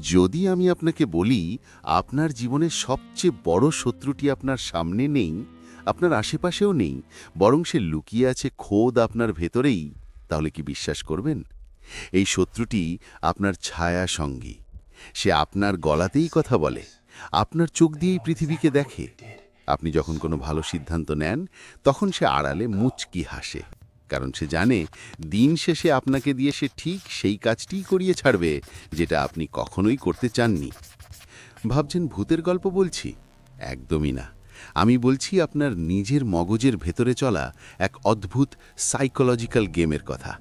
যদি আমি আপনাকে বলি, আপনার জীবনের সবচেয়ে বড় শত্রুটি আপনার সামনে নেই, আপনার আশেপাশেও নেই, বরং সে লুকিয়ে আছে খোদ আপনার ভেতরেই, তাহলে কি বিশ্বাস করবেন? এই শত্রুটি আপনার ছায়া সঙ্গী সে আপনার গলাতেই কথা বলে, আপনার চোখ দিয়েই পৃথিবীকে দেখে। আপনি যখন কোনো ভালো সিদ্ধান্ত নেন, তখন সে আড়ালে মুচকি হাসে। কারণ সে জানে দিন শেষে আপনাকে দিয়ে সে ঠিক সেই কাজটিই করিয়ে ছাড়বে, যেটা আপনি কখনোই করতে চাননি। ভাবছেন ভূতের গল্প বলছি? একদমই না। আমি বলছি আপনার নিজের মগজের ভেতরে চলা এক অদ্ভুত সাইকোলজিক্যাল গেমের কথা।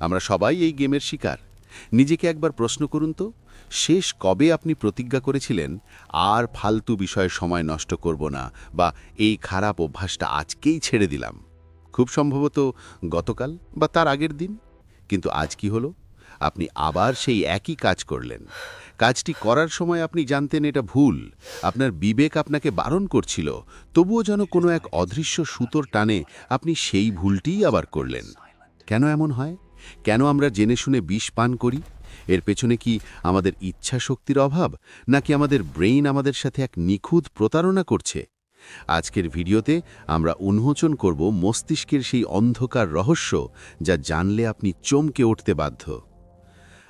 আমরা সবাই এই গেমের শিকার। নিজেকে একবার প্রশ্ন করুন তো, শেষ কবে আপনি প্রতিজ্ঞা করেছিলেন, আর ফালতু বিষয়ে সময় নষ্ট করব না, বা এই খারাপ অভ্যাসটা আজকেই ছেড়ে দিলাম? খুব সম্ভবত গতকাল বা তার আগের দিন। কিন্তু আজ কি হলো? আপনি আবার সেই একই কাজ করলেন। কাজটি করার সময় আপনি জানতেন এটা ভুল। আপনার বিবেক আপনাকে বারণ করছিল। তবুও যেন কোনো এক অদৃশ্য সুতোর টানে আপনি সেই ভুলটিই আবার করলেন। কেন এমন হয়? কেন আমরা জেনে শুনে বিষ পান করি? এর পেছনে কি আমাদের ইচ্ছা শক্তির অভাব? নাকি আমাদের ব্রেইন আমাদের সাথে এক নিখুঁত প্রতারণা করছে? আজকের ভিডিওতে আমরা উন্মোচন করব মস্তিষ্কের সেই অন্ধকার রহস্য যা জানলে আপনি চমকে উঠতে বাধ্য।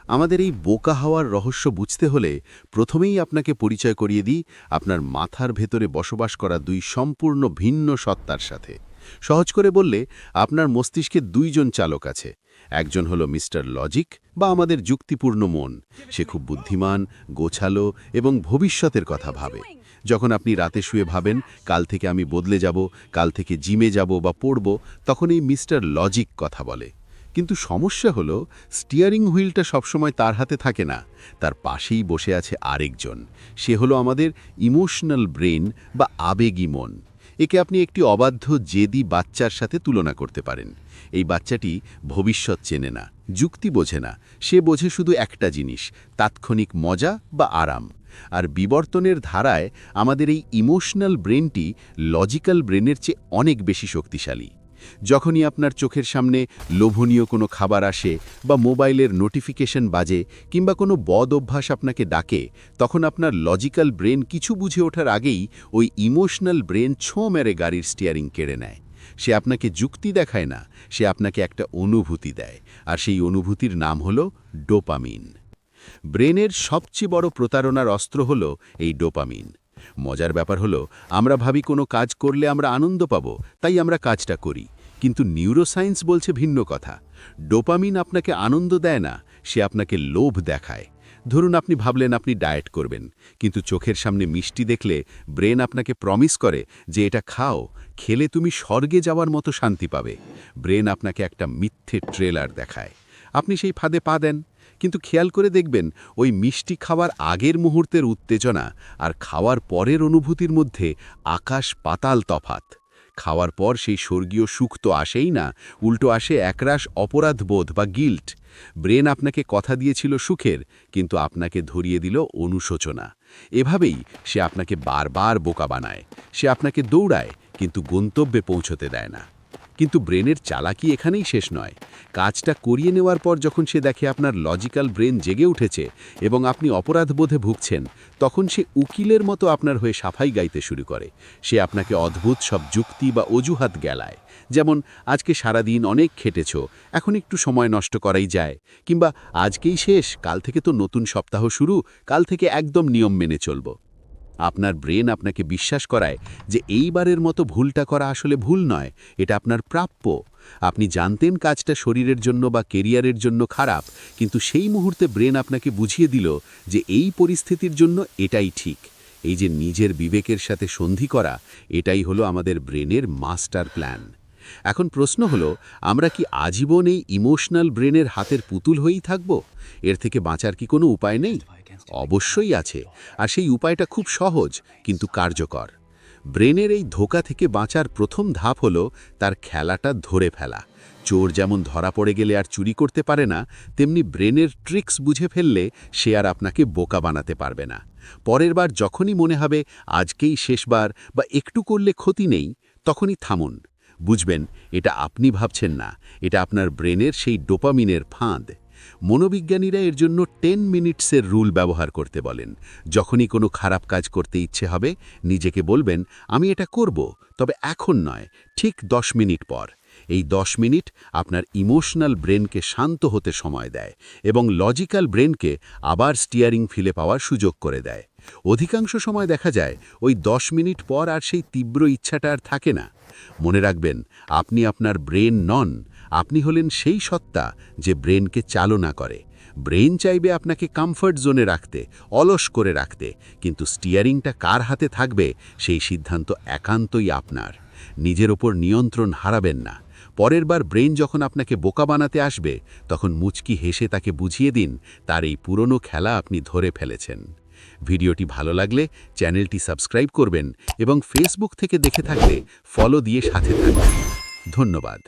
আমাদের এই বোকা হওয়ার রহস্য বুঝতে হলে প্রথমেই আপনাকে পরিচয় করিয়ে দিই আপনার মাথার ভেতরে বসবাস করা দুই সম্পূর্ণ ভিন্ন সত্তার সাথে। সহজ করে বললে, আপনার মস্তিষ্কে দুইজন চালক আছে। একজন হলো মিস্টার লজিক বা আমাদের যুক্তিপূর্ণ মন। সে খুব বুদ্ধিমান, গোছালো এবং ভবিষ্যতের কথা ভাবে। যখন আপনি রাতে শুয়ে ভাবেন, কাল থেকে আমি বদলে যাব, কাল থেকে জিমে যাব বা পড়ব, তখন এই মিস্টার লজিক কথা বলে। কিন্তু সমস্যা হলো, স্টিয়ারিং হুইলটা সবসময় তার হাতে থাকে না। তার পাশেই বসে আছে আরেকজন। সে হলো আমাদের ইমোশনাল ব্রেন বা আবেগী মন। একে আপনি একটি অবাধ্য, জেদি বাচ্চার সাথে তুলনা করতে পারেন। এই বাচ্চাটি ভবিষ্যৎ চেনে না, যুক্তি বোঝে না। সে বোঝে শুধু একটা জিনিস, তাৎক্ষণিক মজা বা আরাম। আর বিবর্তনের ধারায় আমাদের এই ইমোশনাল ব্রেনটি লজিক্যাল ব্রেনের চেয়ে অনেক বেশি শক্তিশালী। যখনই আপনার চোখের সামনে লোভনীয় কোনো খাবার আসে বা মোবাইলের নোটিফিকেশন বাজে কিংবা কোনো বদ অভ্যাস আপনাকে ডাকে, তখন আপনার লজিক্যাল ব্রেন কিছু বুঝে ওঠার আগেই ওই ইমোশনাল ব্রেন ছোঁ মেরে গাড়ির স্টিয়ারিং কেড়ে নেয়। সে আপনাকে যুক্তি দেখায় না, সে আপনাকে একটা অনুভূতি দেয়। আর সেই অনুভূতির নাম হল ডোপামিন। ব্রেনের সবচেয়ে বড় প্রতারণার অস্ত্র হল এই ডোপামিন। মজার ব্যাপার হলো, আমরা ভাবি কোনো কাজ করলে আমরা আনন্দ পাব, তাই আমরা কাজটা করি। কিন্তু নিউরোসায়েন্স বলছে ভিন্ন কথা। ডোপামিন আপনাকে আনন্দ দেয় না, সে আপনাকে লোভ দেখায়। ধরুন আপনি ভাবলেন আপনি ডায়েট করবেন, কিন্তু চোখের সামনে মিষ্টি দেখলে ব্রেন আপনাকে প্রমিস করে যে এটা খাও, খেলে তুমি স্বর্গে যাওয়ার মতো শান্তি পাবে। ব্রেন আপনাকে একটা মিথ্যে ট্রেলার দেখায়। আপনি সেই ফাঁদে পা দেন। কিন্তু খেয়াল করে দেখবেন, ওই মিষ্টি খাওয়ার আগের মুহূর্তের উত্তেজনা আর খাওয়ার পরের অনুভূতির মধ্যে আকাশ পাতাল তফাত খাওয়ার পর সেই স্বর্গীয় সুখ তো আসেই না, উল্টো আসে একরাশ অপরাধবোধ বা গিল্ট। ব্রেন আপনাকে কথা দিয়েছিল সুখের, কিন্তু আপনাকে ধরিয়ে দিল অনুশোচনা। এভাবেই সে আপনাকে বারবার বোকা বানায়, সে আপনাকে দৌড়ায়, কিন্তু গন্তব্যে পৌঁছতে দেয় না। কিন্তু ব্রেনের চালাকি এখানেই শেষ নয়। কাজটা করিয়ে নেওয়ার পর যখন সে দেখে আপনার লজিক্যাল ব্রেন জেগে উঠেছে এবং আপনি অপরাধবোধে ভুগছেন, তখন সে উকিলের মতো আপনার হয়ে সাফাই গাইতে শুরু করে। সে আপনাকে অদ্ভুত সব যুক্তি বা অজুহাত গেলায়। যেমন, আজকে সারাদিন অনেক খেটেছ, এখন একটু সময় নষ্ট করাই যায়। কিংবা, আজকেই শেষ, কাল থেকে তো নতুন সপ্তাহ শুরু, কাল থেকে একদম নিয়ম মেনে চলব। আপনার ব্রেন আপনাকে বিশ্বাস করায় যে এইবারের মতো ভুলটা করা আসলে ভুল নয়, এটা আপনার প্রাপ্য। আপনি জানতেন কাজটা শরীরের জন্য বা কেরিয়ারের জন্য খারাপ, কিন্তু সেই মুহূর্তে ব্রেন আপনাকে বুঝিয়ে দিল যে এই পরিস্থিতির জন্য এটাই ঠিক। এই যে নিজের বিবেকের সাথে সন্ধি করা, এটাই হলো আমাদের ব্রেনের মাস্টার প্ল্যান। এখন প্রশ্ন হলো, আমরা কি আজীবন এই ইমোশনাল ব্রেনের হাতের পুতুল হয়েই থাকব? এর থেকে বাঁচার কি কোনো উপায় নেই? অবশ্যই আছে, আর সেই উপায়টা খুব সহজ, কিন্তু কার্যকর। ব্রেনের এই ধোকা থেকে বাঁচার প্রথম ধাপ হলো তার খেলাটা ধরে ফেলা। চোর যেমন ধরা পড়ে গেলে আর চুরি করতে পারে না, তেমনি ব্রেনের ট্রিক্স বুঝে ফেললে সে আর আপনাকে বোকা বানাতে পারবে না। পরের বার যখনই মনে হবে, আজকেই শেষবার বা একটু করলে ক্ষতি নেই, তখনই থামুন। বুঝবেন, এটা আপনি ভাবছেন না, এটা আপনার ব্রেনের সেই ডোপামিনের ফাঁদ। মনোবিজ্ঞানীরা এর জন্য টেন মিনিটসের রুল ব্যবহার করতে বলেন। যখনই কোনো খারাপ কাজ করতে ইচ্ছে হবে, নিজেকে বলবেন, আমি এটা করব। তবে এখন নয়, ঠিক দশ মিনিট পর। এই দশ মিনিট আপনার ইমোশনাল ব্রেনকে শান্ত হতে সময় দেয় এবং লজিক্যাল ব্রেনকে আবার স্টিয়ারিং ফিলে পাওয়ার সুযোগ করে দেয়। অধিকাংশ সময় দেখা যায় ওই দশ মিনিট পর আর সেই তীব্র ইচ্ছাটা আর থাকে না। মনে রাখবেন, আপনি আপনার ব্রেন নন, আপনি হলেন সেই সত্তা যে ব্রেনকে চালনা করে। ব্রেন চাইবে আপনাকে কমফর্ট জোনে রাখতে, অলস করে রাখতে, কিন্তু স্টিয়ারিংটা কার হাতে থাকবে সেই সিদ্ধান্ত একান্তই আপনার। নিজের ওপর নিয়ন্ত্রণ হারাবেন না। পরের বার ব্রেন যখন আপনাকে বোকা বানাতে আসবে, তখন মুচকি হেসে তাকে বুঝিয়ে দিন তার এই পুরনো খেলা আপনি ধরে ফেলেছেন। ভিডিওটি ভালো লাগলে চ্যানেলটি সাবস্ক্রাইব করবেন এবং ফেসবুক থেকে দেখে থাকলে ফলো দিয়ে সাথে থাকবেন। ধন্যবাদ।